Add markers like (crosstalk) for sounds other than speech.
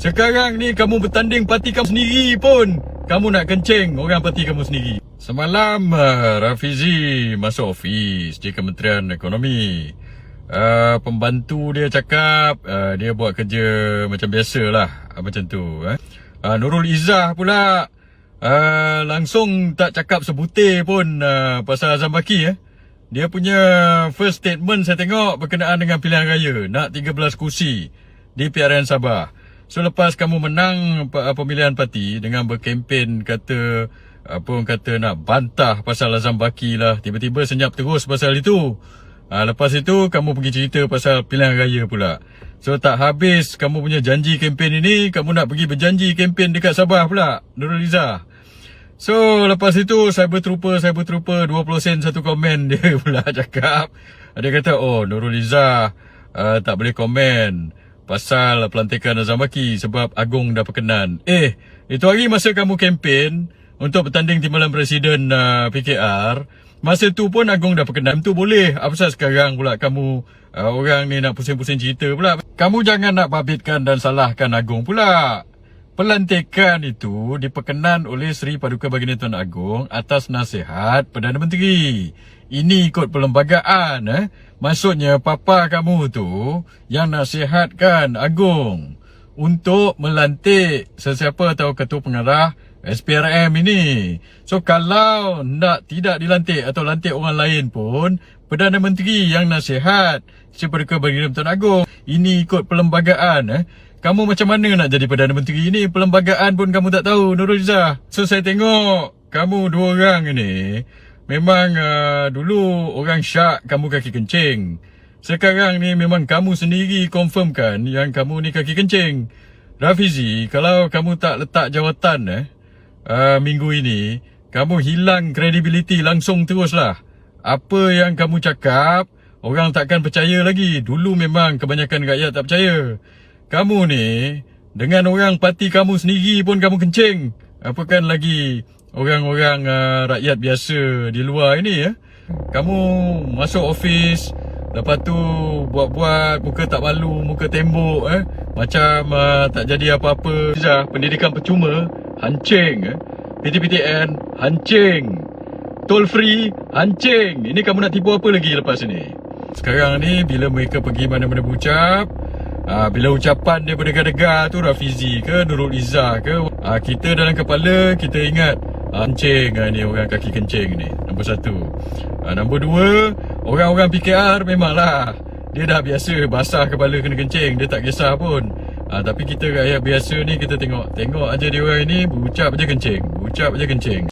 Sekarang ni kamu bertanding parti kamu sendiri pun. Kamu nak kencing orang parti kamu sendiri. Semalam uh, Rafizi masuk ofis di Kementerian Ekonomi. Uh, Pembantu dia cakap uh, Dia buat kerja macam biasa lah uh, Macam tu eh. uh, Nurul Izzah pula uh, Langsung tak cakap sebutir pun uh, Pasal Azam Baki eh. Dia punya first statement saya tengok berkenaan dengan pilihan raya. Nak 13 kursi di PRN Sabah So lepas kamu menang pe- pemilihan parti dengan berkempen kata apa orang kata nak bantah pasal Azam Baki lah tiba-tiba senyap terus pasal itu. Ha, lepas itu kamu pergi cerita pasal pilihan raya pula. So tak habis kamu punya janji kempen ini kamu nak pergi berjanji kempen dekat Sabah pula Nurul Izzah. So lepas itu cyber trooper cyber trooper 20 sen satu komen (laughs) dia pula cakap. Dia kata oh Nurul Izzah uh, tak boleh komen pasal pelantikan Azam Baki sebab Agong dah perkenan. Eh, itu hari masa kamu kempen untuk bertanding timbalan presiden uh, PKR, masa tu pun Agong dah perkenan. Tu boleh. Apa pasal sekarang pula kamu uh, orang ni nak pusing-pusing cerita pula. Kamu jangan nak babitkan dan salahkan Agong pula. Pelantikan itu diperkenan oleh Seri Paduka Baginda Tuan Agong atas nasihat Perdana Menteri. Ini ikut perlembagaan eh. Maksudnya papa kamu tu yang nasihatkan Agong untuk melantik sesiapa atau ketua pengarah SPRM ini. So kalau nak tidak dilantik atau lantik orang lain pun Perdana Menteri yang nasihat Seri Paduka Baginda Tuan Agong. Ini ikut perlembagaan eh. Kamu macam mana nak jadi Perdana Menteri ni? Perlembagaan pun kamu tak tahu, Nurul Izzah. So saya tengok kamu dua orang ni memang uh, dulu orang syak kamu kaki kencing. Sekarang ni memang kamu sendiri confirmkan yang kamu ni kaki kencing. Rafizi, kalau kamu tak letak jawatan eh uh, minggu ini, kamu hilang kredibiliti langsung teruslah. Apa yang kamu cakap, orang takkan percaya lagi. Dulu memang kebanyakan rakyat tak percaya. Kamu ni dengan orang parti kamu sendiri pun kamu kencing. Apakan lagi orang-orang uh, rakyat biasa di luar ini ya. Kamu masuk office Lepas tu buat-buat muka tak malu, muka tembok eh. Macam uh, tak jadi apa-apa. Zah, pendidikan percuma, hancing eh. PTPTN, hancing. Toll free, hancing. Ini kamu nak tipu apa lagi lepas ni? Sekarang ni bila mereka pergi mana-mana berucap, Ah, bila ucapan dia berdegar-degar tu Rafizi ke Nurul Izzah ke ah, Kita dalam kepala kita ingat ah, Kencing ah, ni orang kaki kencing ni Nombor satu. Ah, Nombor dua Orang-orang PKR memanglah Dia dah biasa basah kepala kena kencing Dia tak kisah pun. Ah, Tapi kita rakyat biasa ni kita tengok Tengok aja dia orang ni berucap je kencing Berucap je kencing